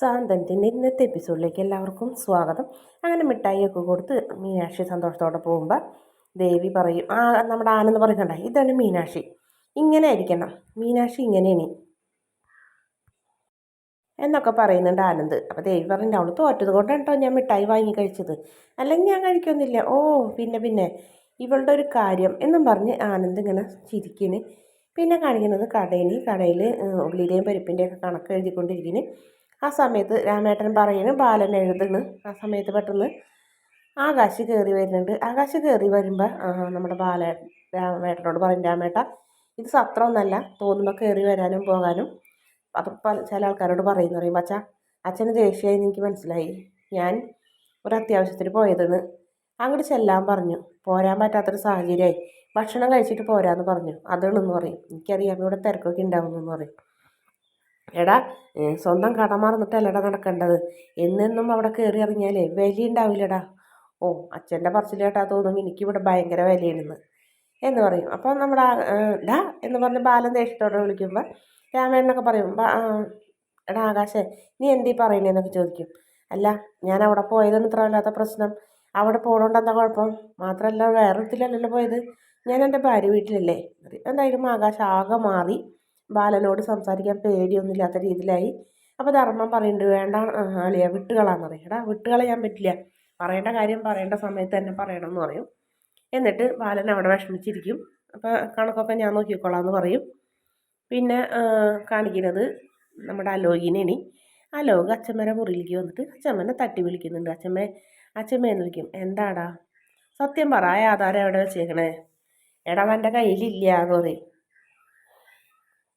സാന്തന്റെ ഇന്നത്തെ എപ്പിസോഡിലേക്ക് എല്ലാവർക്കും സ്വാഗതം. അങ്ങനെ മിഠായിയൊക്കെ കൊടുത്ത് മീനാക്ഷി സന്തോഷത്തോടെ പോകുമ്പോൾ ദേവി പറയും ആ നമ്മുടെ ആനെന്ന് പറയുന്നുണ്ട? ഇതാണ് മീനാക്ഷി. ഇങ്ങനെ ആയിരിക്കണം. മീനാക്ഷി ഇങ്ങനെയാണ് എന്നൊക്കെ പറയുന്നുണ്ട് ആനന്ദ്. അപ്പോൾ ദേവി പറഞ്ഞിട്ട് അവൾ തോറ്റത് കൊണ്ടാണ് കേട്ടോ ഞാൻ മിഠായി വാങ്ങി കഴിച്ചത്? അല്ലെങ്കിൽ ഞാൻ കഴിക്കൊന്നുമില്ല ഓ പിന്നെ പിന്നെ. ഇവളുടെ ഒരു കാര്യം എന്നും പറഞ്ഞ് ആനന്ദ് ഇങ്ങനെ ചിരിക്കുന്നു പിന്നെ കാണിക്കുന്നത് കടയിൽ കടയിൽ ഉള്ളിയുടെയും പരിപ്പിന്റെയൊക്കെ കണക്ക് എഴുതിക്കൊണ്ടിരിക്കുന്നു ആ സമയത്ത് രാമേട്ടൻ പറയുന്നു ബാലൻ എഴുതുന്നു. ആ സമയത്ത് പെട്ടെന്ന് ആകാശ് കയറി വരുന്നുണ്ട്. ആകാശ് കയറി വരുമ്പോൾ നമ്മുടെ ബാല രാമേട്ടനോട് പറയും രാമേട്ട ഇത് സത്രമൊന്നല്ല. തോന്നുമ്പോൾ കയറി വരാനും പോകാനും. അത് പല ചില ആൾക്കാരോട് പറയുന്നു പറയുമ്പോൾ അച്ഛാ അച്ഛന് ദേഷ്യമായി എനിക്ക് മനസ്സിലായി. ഞാൻ ഒരു അത്യാവശ്യത്തിന് പോയതെന്ന്. അങ്ങോട്ട് ചെല്ലാൻ പറഞ്ഞു. പോരാൻ പറ്റാത്തൊരു സാഹചര്യമായി. ഭക്ഷണം കഴിച്ചിട്ട് പോരാന്ന് പറഞ്ഞു. അതാണെന്ന് പറയും. എനിക്കറിയാം ഇവിടെ തിരക്കൊക്കെ ഉണ്ടാവുമെന്ന് പറയും. എടാ സ്വന്തം കട മറന്നിട്ടല്ലടാ നടക്കേണ്ടത്. എന്നെന്നും അവിടെ കയറി ഇറങ്ങിയാലേ വില ഉണ്ടാവില്ലടാ. ഓ അച്ഛന്റെ പറച്ചിൽ കേട്ടാ തോന്നും എനിക്കിവിടെ ഭയങ്കര വിലയാണെന്ന്. എന്ന് പറയും. അപ്പം നമ്മുടെ ഡാ എന്ന് പറഞ്ഞ് ബാലൻ ദേഷ്യത്തോടെ വിളിക്കുമ്പോൾ രാമേണെന്നൊക്കെ പറയും എടാ ആകാശേ നീ എന്തീ പറയുന്നതെന്നൊക്കെ ചോദിക്കും. അല്ല ഞാൻ അവിടെ പോയതെന്ന് ഇത്ര വല്ലാത്ത പ്രശ്നം. അവിടെ പോകണോണ്ട് എന്താ കുഴപ്പം? മാത്രമല്ല വേറൊരുത്തിലല്ലല്ലോ പോയത്. ഞാൻ എന്റെ ഭാര്യ വീട്ടിലല്ലേ? എന്തായാലും ആകാശം ആകെ മാറി. ബാലനോട് സംസാരിക്കാൻ പേടിയൊന്നുമില്ലാത്ത രീതിയിലായി. അപ്പോൾ ധർമ്മം പറയുന്നുണ്ട് വേണ്ട അളിയ വിട്ടുകളാന്ന് പറയും. എടാ വിട്ടുകളയാൻ പറ്റില്ല. പറയേണ്ട കാര്യം പറയേണ്ട സമയത്ത് തന്നെ പറയണം എന്ന് പറയും. എന്നിട്ട് ബാലൻ അവിടെ വിഷമിച്ചിരിക്കും. അപ്പോൾ കണക്കൊക്കെ ഞാൻ നോക്കിക്കോളാം പറയും. പിന്നെ കാണിക്കുന്നത് നമ്മുടെ അലോകിനെനി അലോക് അച്ഛമ്മേരെ മുറിയിലേക്ക് വന്നിട്ട് അച്ഛമ്മനെ തട്ടി വിളിക്കുന്നുണ്ട്. അച്ഛമ്മേ അച്ഛമ്മേന്ന് വിളിക്കും. എന്താടാ? സത്യം പറ ആധാരം എവിടെ വെച്ചേക്കണേ? എടാ എന്റെ കയ്യിലില്ല എന്ന് പറയും.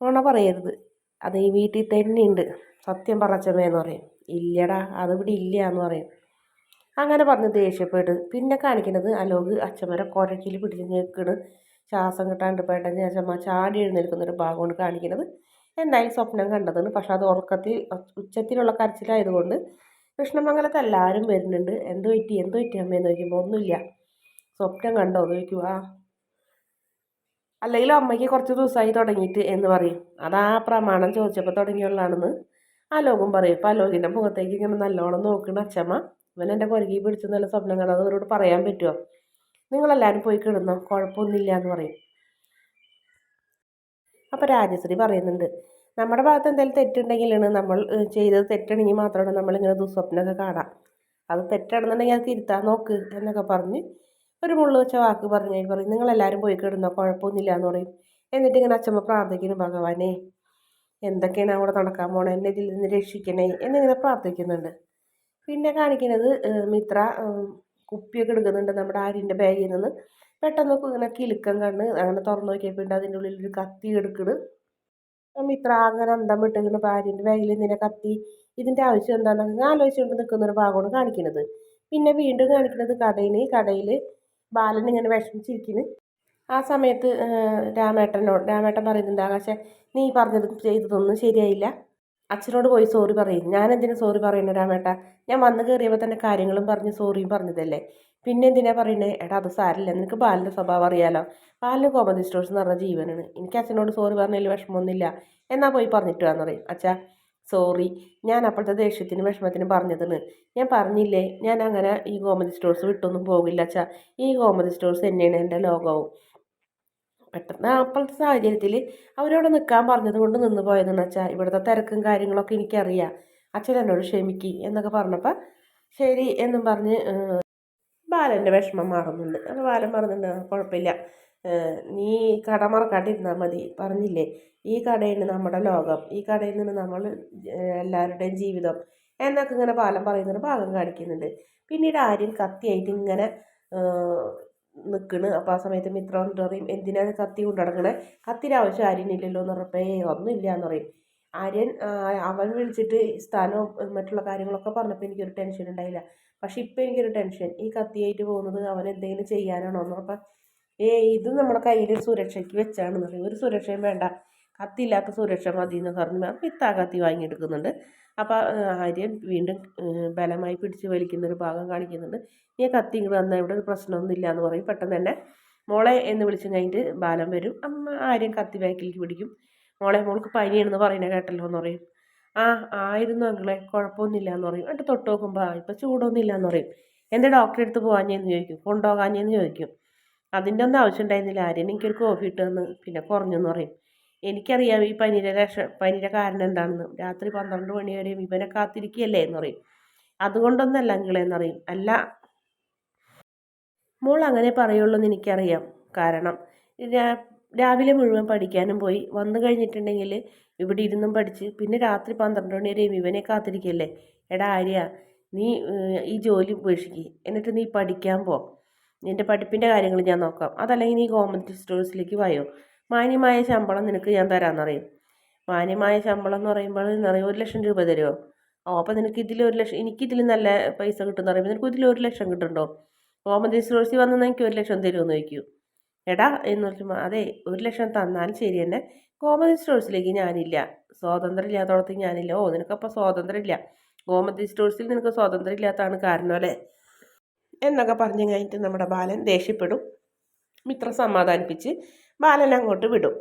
നുണ പറയരുത്. അത് ഈ വീട്ടിൽ തന്നെ ഉണ്ട് സത്യം പറച്ചമ്മയെന്ന് പറയും. ഇല്ലടാ അതിവിടെ ഇല്ല എന്ന് പറയും. അങ്ങനെ പറഞ്ഞ് ദേഷ്യപ്പെട്ട് പിന്നെ കാണിക്കുന്നത് അലോക് അച്ഛമ്മരെ കുഴക്കിൽ പിടിച്ച് നിൽക്കണ് ശ്വാസം കിട്ടാണ്ട് പെട്ടെന്ന് അച്ഛമ്മ ചാടി എഴുന്നേൽക്കുന്ന ഒരു ഭാഗമാണ് കാണിക്കുന്നത് എന്തായാലും സ്വപ്നം കണ്ടതാണ്. പക്ഷെ അത് ഉറക്കത്തിൽ ഉച്ചത്തിലുള്ള കരച്ചിലായതുകൊണ്ട് കൃഷ്ണമംഗലത്ത് എല്ലാവരും വരുന്നുണ്ട്. എന്ത് പറ്റി? എന്ത് പറ്റി അമ്മയെന്ന് ചോദിക്കുമ്പോൾ ഒന്നുമില്ല. സ്വപ്നം കണ്ടോ? എന്ന് ചോദിക്കുവാ. അല്ലെങ്കിൽ അമ്മയ്ക്ക് കുറച്ച് ദിവസമായി തുടങ്ങിയിട്ട് എന്ന് പറയും. അതാ പ്രമാണം ചോദിച്ചപ്പോൾ തുടങ്ങിയുള്ളതാണെന്ന് അലോകും പറയും. അപ്പോൾ അലോകിന്റെ മുഖത്തേക്ക് ഇങ്ങനെ നല്ലോണം നോക്കുന്ന അച്ഛമ്മ. ഇവൻ എന്റെ കുരകി പിടിച്ച് നല്ല സ്വപ്നം കണ്ടത് അവരോട് പറയാൻ പറ്റുമോ നിങ്ങളെല്ലാവരും പോയി കിടന്നോ? കുഴപ്പമൊന്നുമില്ല എന്ന് പറയും. അപ്പോൾ രാജശ്രീ പറയുന്നുണ്ട് നമ്മുടെ ഭാഗത്ത് എന്തെങ്കിലും തെറ്റുണ്ടെങ്കിലാണ് നമ്മൾ ചെയ്തത് തെറ്റണമെങ്കിൽ മാത്രമാണ് നമ്മളിങ്ങനെ ദുസ്വപ്നമൊക്കെ കാണാം. അത് തെറ്റാണെന്നുണ്ടെങ്കിൽ അത് തിരുത്താൻ നോക്ക് എന്നൊക്കെ പറഞ്ഞ് ഒരു മുള്ളു വെച്ച വാക്ക് പറഞ്ഞു പറയും നിങ്ങളെല്ലാവരും പോയി കിടന്നോ? കുഴപ്പമൊന്നുമില്ല എന്ന് പറയും. എന്നിട്ട് ഇങ്ങനെ അച്ഛമ്മ പ്രാർത്ഥിക്കുന്നു ഭഗവാനെ എന്തൊക്കെയാണ് അവിടെ നടക്കാൻ പോണേ? എന്നെ ഇതിൽ നിന്ന് രക്ഷിക്കണേ? എന്നിങ്ങനെ പ്രാർത്ഥിക്കുന്നുണ്ട്. പിന്നെ കാണിക്കുന്നത് മിത്ര കുപ്പിയൊക്കെ എടുക്കുന്നുണ്ട് നമ്മുടെ ആര്യന്റെ ബാഗിൽ നിന്ന്. പെട്ടെന്ന് ഇങ്ങനെ കിലുക്കം കണ്ണ് അങ്ങനെ തുറന്നു നോക്കിയപ്പോൾ അതിന്റെ ഉള്ളിൽ ഒരു കത്തി എടുക്കണ്. മിത്ര അങ്ങനെ അന്തം വിട്ടിങ്ങനെ ഭാര്യന്റെ ബാഗിൽ നിന്നെ കത്തി. ഇതിന്റെ ആവശ്യം എന്താണെന്ന് ആലോചിച്ചുകൊണ്ട് നിൽക്കുന്ന ഒരു ഭാഗമാണ് കാണിക്കുന്നത്. പിന്നെ വീണ്ടും കാണിക്കുന്നത് കടയിൽ കടയിൽ ബാലൻ ഇങ്ങനെ വിഷമിച്ചിരിക്കുന്നു ആ സമയത്ത് രാമേട്ടനോട് രാമേട്ടൻ പറയുന്നുണ്ട് ആകാശ നീ പറഞ്ഞത് ചെയ്തതൊന്നും ശരിയായില്ല. അച്ഛനോട് പോയി സോറി പറയും. ഞാൻ എന്തിനാ സോറി പറയുന്നു രാമേട്ട? ഞാൻ വന്ന് കയറിയപ്പോൾ തന്നെ കാര്യങ്ങളും പറഞ്ഞ് സോറിയും പറഞ്ഞതല്ലേ? പിന്നെ എന്തിനാ പറയുന്നത് എടാ അത് സാരില്ല നിനക്ക് ബാലിന്റെ സ്വഭാവം അറിയാലോ. ബാലിന് കോമഡി സ്റ്റോഴ്സ് എന്ന് പറഞ്ഞ ജീവനാണ്. എനിക്ക് അച്ഛനോട് സോറി പറഞ്ഞതിൽ വിഷമമൊന്നുമില്ല. എന്നാൽ പോയി പറഞ്ഞിട്ട് വന്നറിയും അച്ഛാ സോറി ഞാൻ അപ്പോഴത്തെ ദേഷ്യത്തിന് വിഷമത്തിന് പറഞ്ഞതെന്ന് ഞാൻ പറഞ്ഞില്ലേ ഞാൻ അങ്ങനെ ഈ ഗോമതി സ്റ്റോഴ്സ് വിട്ടൊന്നും പോകില്ല അച്ഛാ. ഈ ഗോമതി സ്റ്റോഴ്സ് തന്നെയാണ് എന്റെ ലോകവും. പെട്ടെന്ന് അപ്പോഴത്തെ സാഹചര്യത്തിൽ അവരോട് നിൽക്കാൻ പറഞ്ഞത് കൊണ്ട് നിന്ന് പോയതെന്ന് വെച്ചാൽ ഇവിടുത്തെ തിരക്കും കാര്യങ്ങളൊക്കെ എനിക്കറിയാം. അച്ഛൻ എന്നോട് ക്ഷമിക്കി എന്നൊക്കെ പറഞ്ഞപ്പോൾ ശരി എന്നും പറഞ്ഞ് ബാലന്റെ വിഷമം മാറുന്നുണ്ട്. അപ്പോൾ ബാലൻ പറഞ്ഞിട്ടുണ്ട് കുഴപ്പമില്ല. നീ കട മറക്കാണ്ടിരുന്നാൽ മതി. പറഞ്ഞില്ലേ? ഈ കടയാണ് നമ്മുടെ ലോകം. ഈ കടയിൽ നിന്ന് നമ്മൾ എല്ലാവരുടെയും ജീവിതം. എന്നൊക്കെ ഇങ്ങനെ ബാലം പറയുന്നൊരു ഭാഗം കാണിക്കുന്നുണ്ട്. പിന്നീട് ആര്യൻ കത്തിയായിട്ട് ഇങ്ങനെ നിൽക്കണ് അപ്പോൾ ആ സമയത്ത് മിത്രം വന്നിട്ട് പറയും എന്തിനാണ് കത്തി കൊണ്ട് നടക്കണേ കത്തിന്റെ ആവശ്യം ആര്യനില്ലല്ലോ. എന്ന് പറഞ്ഞപ്പോൾ ഏ ഒന്നുമില്ല എന്ന് പറയും. ആര്യൻ അവൻ വിളിച്ചിട്ട് സ്ഥലവും മറ്റുള്ള കാര്യങ്ങളൊക്കെ പറഞ്ഞപ്പോൾ എനിക്കൊരു ടെൻഷൻ ഉണ്ടായില്ല പക്ഷെ ഇപ്പം എനിക്കൊരു ടെൻഷൻ. ഈ കത്തിയായിട്ട് പോകുന്നത് അവൻ എന്തെങ്കിലും ചെയ്യാനാണോ എന്ന്. അപ്പം ഏ ഇത് നമ്മുടെ കയ്യിൽ സുരക്ഷയ്ക്ക് വെച്ചാണെന്ന് പറയും. ഒരു സുരക്ഷയും വേണ്ട. കത്തിയില്ലാത്ത സുരക്ഷ മതി എന്ന് പറഞ്ഞ് പിത്താ കത്തി വാങ്ങിയെടുക്കുന്നുണ്ട്. അപ്പോൾ ആര്യൻ വീണ്ടും ബലമായി പിടിച്ച് വലിക്കുന്ന ഒരു ഭാഗം കാണിക്കുന്നുണ്ട്. നീ കത്തി ഇങ്ങോട്ട് വന്നാൽ ഇവിടെ ഒരു പ്രശ്നമൊന്നും ഇല്ല എന്ന് പറയും. പെട്ടെന്ന് തന്നെ മോളെ എന്ന് വിളിച്ചു കഴിഞ്ഞിട്ട് ബാലം വരും. അമ്മ ആര്യൻ കത്തി ബാക്കിലേക്ക് പിടിക്കും. മോളെ മോൾക്ക് പനിയാണെന്ന് പറയുന്നത് കേട്ടല്ലോ എന്ന് പറയും. ആ ആയിരുന്നു അങ്കിളെ. കുഴപ്പമൊന്നുമില്ല എന്ന് പറയും. എന്നിട്ട് തൊട്ട് നോക്കുമ്പോൾ ആ ഇപ്പം ചൂടൊന്നുമില്ല എന്ന് പറയും എന്റെ ഡോക്ടറെ അടുത്ത് പോകാഞ്ഞെന്ന് ചോദിക്കും. കൊണ്ടുപോകാഞ്ഞെന്ന് ചോദിക്കും. അതിന്റെ ഒന്നും ആവശ്യം ഉണ്ടായിരുന്നില്ല ആര്യൻ എനിക്കൊരു കോഫി ഇട്ടെന്ന് പിന്നെ കുറഞ്ഞെന്ന് പറയും. എനിക്കറിയാം ഈ പനിയുടെ രക്ഷ പനിയുടെ കാരണം എന്താണെന്ന്. രാത്രി പന്ത്രണ്ട് മണി വരെയും ഇവനെ കാത്തിരിക്കുകയല്ലേ? എന്ന് പറയും. അതുകൊണ്ടൊന്നല്ല അങ്കിളെന്ന് പറയും. അല്ല. മോൾ അങ്ങനെ പറയുള്ളൂ എന്ന് എനിക്കറിയാം. കാരണം രാവിലെ മുഴുവൻ പഠിക്കാനും പോയി. വന്നു കഴിഞ്ഞിട്ടുണ്ടെങ്കിൽ ഇവിടെ ഇരുന്നും പഠിച്ച്. പിന്നെ രാത്രി പന്ത്രണ്ട് മണി വരെയും ഇവനെ കാത്തിരിക്കല്ലേ? എടാ ആര്യ നീ ഈ ജോലി ഉപേക്ഷിക്ക്. എന്നിട്ട് നീ പഠിക്കാൻ പോ. നിന്റെ പഠിപ്പിന്റെ കാര്യങ്ങൾ ഞാൻ നോക്കാം. അതല്ലെങ്കിൽ നീ ഗവൺമെന്റ് സ്റ്റോഴ്സിലേക്ക് വായോ? മാന്യമായ ശമ്പളം നിനക്ക് ഞാൻ തരാമെന്നറിയും. മാന്യമായ ശമ്പളം എന്ന് പറയുമ്പോൾ എന്നറിയും ഒരു ലക്ഷം രൂപ തരുമോ? ഓ അപ്പോൾ നിനക്ക് ഇതിൽ ഒരു ലക്ഷം എനിക്കിതിൽ നല്ല പൈസ കിട്ടുമെന്ന് പറയുമ്പോൾ നിനക്ക് ഇതിൽ ഒരു ലക്ഷം കിട്ടുന്നുണ്ടോ? ഗവൺമെന്റ് സ്റ്റോഴ്സിൽ വന്നാൽ എനിക്ക് ഒരു ലക്ഷം തരുമെന്ന് ചോദിക്കൂ. എടാ എന്ന് പറഞ്ഞാൽ അതെ ഒരു ലക്ഷം തന്നാലും ശരി തന്നെ. ഗോമതി സ്റ്റോഴ്സിലേക്ക് ഞാനില്ല. സ്വാതന്ത്ര്യം ഇല്ലാത്തടത്ത് ഞാനില്ല. ഓ നിനക്കപ്പോൾ സ്വാതന്ത്ര്യം ഇല്ല ഗോമതി സ്റ്റോഴ്സിൽ നിനക്ക് സ്വാതന്ത്ര്യം ഇല്ലാത്തതാണ് കാരണം അല്ലേ? എന്നൊക്കെ പറഞ്ഞു കഴിഞ്ഞിട്ട് നമ്മുടെ ബാലൻ ദേഷ്യപ്പെടും. മിത്ര സമാധാനിപ്പിച്ച് ബാലൻ അങ്ങോട്ട് വിടും.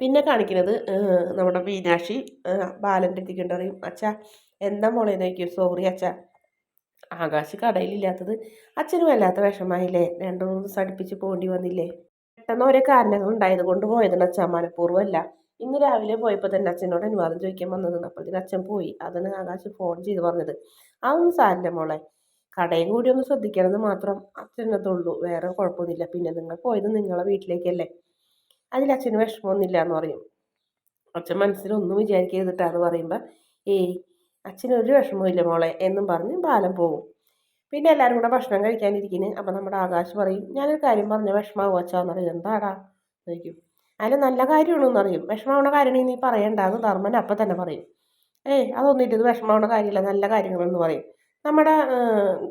പിന്നെ കാണിക്കുന്നത് നമ്മുടെ മീനാക്ഷി ബാലന്റെ അടുത്തേക്ക് പറയും അച്ഛാ എന്താ മോളെ നോക്കിയോ സോറി അച്ഛാ. ആകാശ് കടയിലില്ലാത്തത് അച്ഛനും വല്ലാത്ത വിഷമായില്ലേ രണ്ടു മൂന്ന് ദിവസം അടുപ്പിച്ച് പോകേണ്ടി വന്നില്ലേ? പെട്ടെന്ന് ഓരോ കാരണങ്ങൾ ഉണ്ടായത് കൊണ്ട് പോയതാണ് അച്ഛൻ മനഃപൂർവമല്ല. ഇന്ന് രാവിലെ പോയപ്പോൾ തന്നെ അച്ഛനോട് അനുവാദം ചോദിക്കാൻ വന്നത് അപ്പോഴത്തേന് അച്ഛൻ പോയി. അതാണ് ആകാശ് ഫോൺ ചെയ്ത് പറഞ്ഞത്. അതൊന്നും സാരില്ല മോളെ. കടയും കൂടി ഒന്ന് ശ്രദ്ധിക്കണമെന്ന് മാത്രം അച്ഛനത്തുള്ളൂ വേറെ കുഴപ്പമൊന്നുമില്ല. പിന്നെ നിങ്ങൾ പോയത് നിങ്ങളെ വീട്ടിലേക്കല്ലേ? അതിൽ അച്ഛന് വിഷമമൊന്നുമില്ല എന്ന് പറയും. അച്ഛൻ മനസ്സിലൊന്നും വിചാരിക്കരുതിട്ടാന്ന് പറയുമ്പോൾ ഏയ് അച്ഛന് ഒരു വിഷമമില്ല മോളെ എന്നും പറഞ്ഞ് ബാലം പോകും പിന്നെ എല്ലാവരും കൂടെ ഭക്ഷണം കഴിക്കാനിരിക്കുന്നു. അപ്പം നമ്മുടെ ആകാശ് പറയും ഞാനൊരു കാര്യം പറഞ്ഞ വിഷമാവും അച്ഛാന്ന് പറയും എന്താടാ? ചോദിക്കും. അതിൽ നല്ല കാര്യമാണെന്ന് അറിയും വിഷമാവുന്ന കാര്യം നീ പറയണ്ടെന്ന് ധർമ്മൻ അപ്പം തന്നെ പറയും. ഏയ് അതൊന്നിട്ട് ഇത് വിഷമാവണ കാര്യമില്ല നല്ല കാര്യങ്ങളെന്ന് പറയും. നമ്മുടെ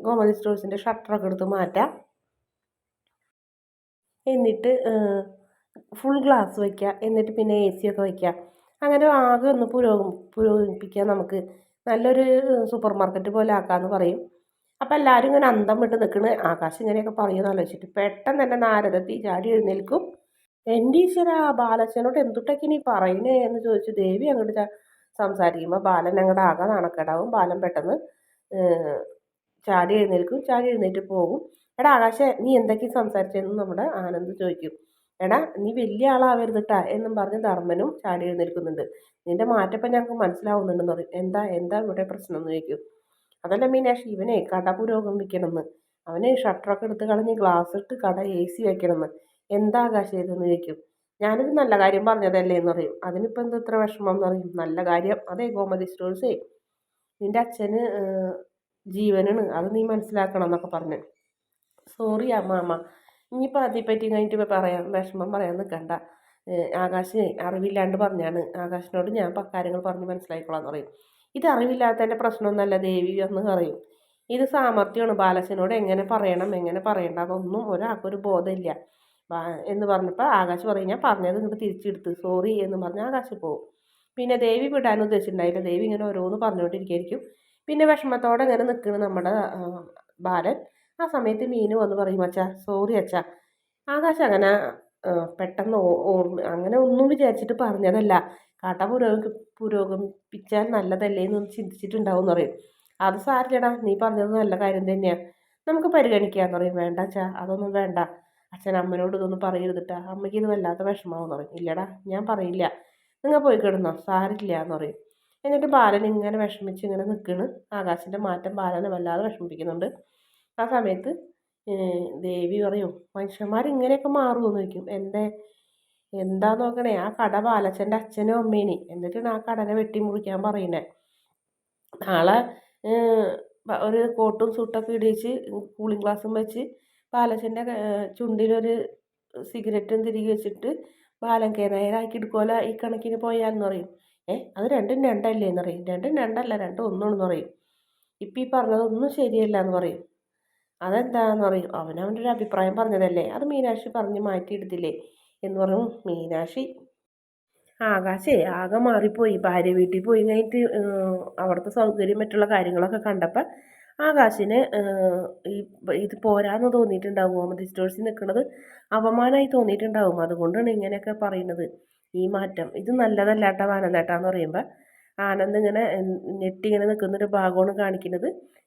ഗോമതി സ്റ്റോഴ്സിന്റെ ഷട്ടറൊക്കെ എടുത്ത് മാറ്റാം. എന്നിട്ട് ഫുൾ ഗ്ലാസ് വയ്ക്കുക എന്നിട്ട് പിന്നെ എ സി ഒക്കെ വയ്ക്കുക അങ്ങനെ ആകെ ഒന്ന് പുരോഗം പുരോഗമിപ്പിക്കാം നമുക്ക്. നല്ലൊരു സൂപ്പർ മാർക്കറ്റ് പോലെ ആക്കാമെന്ന് പറയും. അപ്പോൾ എല്ലാവരും ഇങ്ങനെ അന്തം വിട്ട് നിൽക്കണ് ആകാശം ഇങ്ങനെയൊക്കെ പറയുമെന്ന് ആലോചിച്ചിട്ട് പെട്ടെന്ന് തന്നെ നാരദത്തി ചാടി എഴുന്നേൽക്കും. എന്റെ ഈശ്വര ബാലച്ചനോട് എന്തുട്ടൊക്കെ നീ പറയുന്നേ എന്ന് ചോദിച്ചു ദേവി അങ്ങോട്ട് സംസാരിക്കുമ്പോൾ ബാലൻ അങ്ങോട്ട് ആകെ നാണക്കേടാവും. ബാലൻ പെട്ടെന്ന് ചാടി എഴുന്നേൽക്കും. ചാടി എഴുന്നേറ്റ് പോകും. എടാ ആകാശ നീ എന്തൊക്കെ സംസാരിച്ചതെന്ന് നമ്മുടെ ആനന്ദ് ചോദിക്കും. എടാ നീ വലിയ ആളാവരുതിട്ടാ എന്നും പറഞ്ഞ് ധർമ്മനും ചാടി എഴുന്നേൽക്കുന്നുണ്ട്. നിന്റെ മാറ്റപ്പം ഞങ്ങൾക്ക് മനസ്സിലാവുന്നുണ്ടെന്ന് പറയും. എന്താ എന്താ ഇവിടെ പ്രശ്നം എന്ന് ചോദിക്കും. അതല്ല മീനാക്ഷി ഇവനെ കട പുരോഗമിക്കണമെന്ന് അവനെ ഷട്ടറൊക്കെ എടുത്ത് കളഞ്ഞ് ഗ്ലാസ് ഇട്ട് കട എ സി വെക്കണമെന്ന്. എന്താ ആകാശം ഇതെന്ന് ചോദിക്കും. ഞാനൊരു നല്ല കാര്യം പറഞ്ഞതല്ലേ എന്ന് പറയും. അതിനിപ്പോൾ എന്താ ഇത്ര വിഷമം എന്ന് പറയും. നല്ല കാര്യം. അതേ ഗോമതി സ്റ്റോഴ്സേ നിന്റെ അച്ഛന് ജീവനാണ്. അത് നീ മനസ്സിലാക്കണം എന്നൊക്കെ പറഞ്ഞു. സോറി അമ്മാമ്മ ഇനിയിപ്പോൾ അതേപ്പറ്റി കഴിഞ്ഞിട്ട് പറയാം വിഷമം പറയാൻ നിൽക്കണ്ട ആകാശ് അറിവില്ലാണ്ട് പറഞ്ഞാണ്. ആകാശിനോട് ഞാൻ കാര്യങ്ങൾ പറഞ്ഞ് മനസ്സിലായിക്കോളാം എന്ന് പറയും. ഇത് അറിവില്ലാത്തതിന്റെ പ്രശ്നമൊന്നുമല്ല ദേവി എന്ന് പറയും. ഇത് സാമർഥ്യമാണ്. ബാലച്ചനോട് എങ്ങനെ പറയണം എങ്ങനെ പറയണ്ട അതൊന്നും ഒരാൾക്കൊരു ബോധമില്ല. എന്ന് പറഞ്ഞപ്പോൾ ആകാശ് പറയും ഞാൻ പറഞ്ഞത് ഇങ്ങോട്ട് തിരിച്ചെടുത്ത്. സോറി എന്ന് പറഞ്ഞ് ആകാശ് പോകും പിന്നെ ദേവി വിടാൻ ഉദ്ദേശിച്ചിട്ടുണ്ടായില്ല. ദേവി ഇങ്ങനെ ഓരോന്ന് പറഞ്ഞുകൊണ്ടിരിക്കുകയായിരിക്കും. പിന്നെ വിഷമത്തോടെ ഇങ്ങനെ നിൽക്കുന്നത് നമ്മുടെ ബാലൻ. ആ സമയത്ത് മീനു വന്ന് പറയും അച്ഛാ സോറി അച്ഛാ. ആകാശം അങ്ങനെ പെട്ടെന്ന് അങ്ങനെ ഒന്നും വിചാരിച്ചിട്ട് പറഞ്ഞതല്ല. കാട്ട പുരോഗ പുരോഗമിപ്പിച്ചാൽ നല്ലതല്ലേ എന്ന് ചിന്തിച്ചിട്ടുണ്ടാവും എന്ന് പറയും. അത് സാരില്ലടാ നീ പറഞ്ഞത് നല്ല കാര്യം തന്നെയാണ് നമുക്ക് പരിഗണിക്കാന്ന് പറയും. വേണ്ട അച്ഛാ അതൊന്നും വേണ്ട. അച്ഛൻ അമ്മനോട് ഇതൊന്നും പറയരുതിട്ടാ അമ്മയ്ക്ക് ഇത് വല്ലാത്ത വിഷമാവെന്ന് പറയും. ഇല്ലടാ ഞാൻ പറയില്ല. നിങ്ങൾ പോയി കിടന്നോ. സാരില്ല എന്ന് പറയും. എന്നിട്ട് ബാലൻ ഇങ്ങനെ വിഷമിച്ച് ഇങ്ങനെ നിൽക്കണ്. ആകാശിന്റെ മാറ്റം ബാലനെ വല്ലാതെ വിഷമിപ്പിക്കുന്നുണ്ട്. ആ സമയത്ത് ദേവി പറയും മനുഷ്യന്മാർ ഇങ്ങനെയൊക്കെ മാറുമെന്ന് ചോദിക്കും. എന്റെ എന്താ നോക്കണേ? ആ കട ബാലച്ചന്റെ അച്ഛനും അമ്മേനേയും എന്നിട്ടാണ് ആ കടനെ വെട്ടി മുറിക്കാൻ പറയുന്നത് നാളെ ഒരു കോട്ടും സൂട്ടൊക്കെ ഇടിച്ച് കൂളിംഗ് ഗ്ലാസും വെച്ച് ബാലച്ചന്റെ ചുണ്ടിലൊരു സിഗരറ്റും തിരികെ വെച്ചിട്ട് ബാലൻ കേനായരാക്കി എടുക്കുമല്ലോ ഈ കണക്കിന് പോയാലെന്ന് പറയും. ഏ അത് രണ്ടും രണ്ടല്ലേ? എന്ന് പറയും. രണ്ടും രണ്ടല്ല രണ്ടും ഒന്നാണെന്ന് പറയും. ഇപ്പം ഈ പറഞ്ഞതൊന്നും ശരിയല്ല എന്ന് പറയും. അതെന്താന്ന് പറയും അവനവന്റെ ഒരു അഭിപ്രായം പറഞ്ഞതല്ലേ? അത് മീനാക്ഷി പറഞ്ഞ് മാറ്റിയെടുത്തില്ലേ? എന്ന് പറഞ്ഞു. മീനാക്ഷി ആകാശേ ആകെ മാറിപ്പോയി. ഭാര്യ വീട്ടിൽ പോയി കഴിഞ്ഞിട്ട് അവിടുത്തെ സൗകര്യം മറ്റുള്ള കാര്യങ്ങളൊക്കെ കണ്ടപ്പോൾ ആകാശിന് ഈ ഇത് പോരാന്ന് തോന്നിയിട്ടുണ്ടാവും ഗോമതി സ്റ്റോഴ്സിൽ നിൽക്കുന്നത് അപമാനമായി തോന്നിയിട്ടുണ്ടാവും. അതുകൊണ്ടാണ് ഇങ്ങനെയൊക്കെ പറയുന്നത്. ഈ മാറ്റം ഇത് നല്ലതല്ലാട്ട വാനന്ദേട്ടാന്ന് പറയുമ്പോൾ ആനന്ദ് ഇങ്ങനെ ഞെട്ടിങ്ങനെ നിൽക്കുന്നൊരു ഭാഗമാണ് കാണിക്കുന്നത്.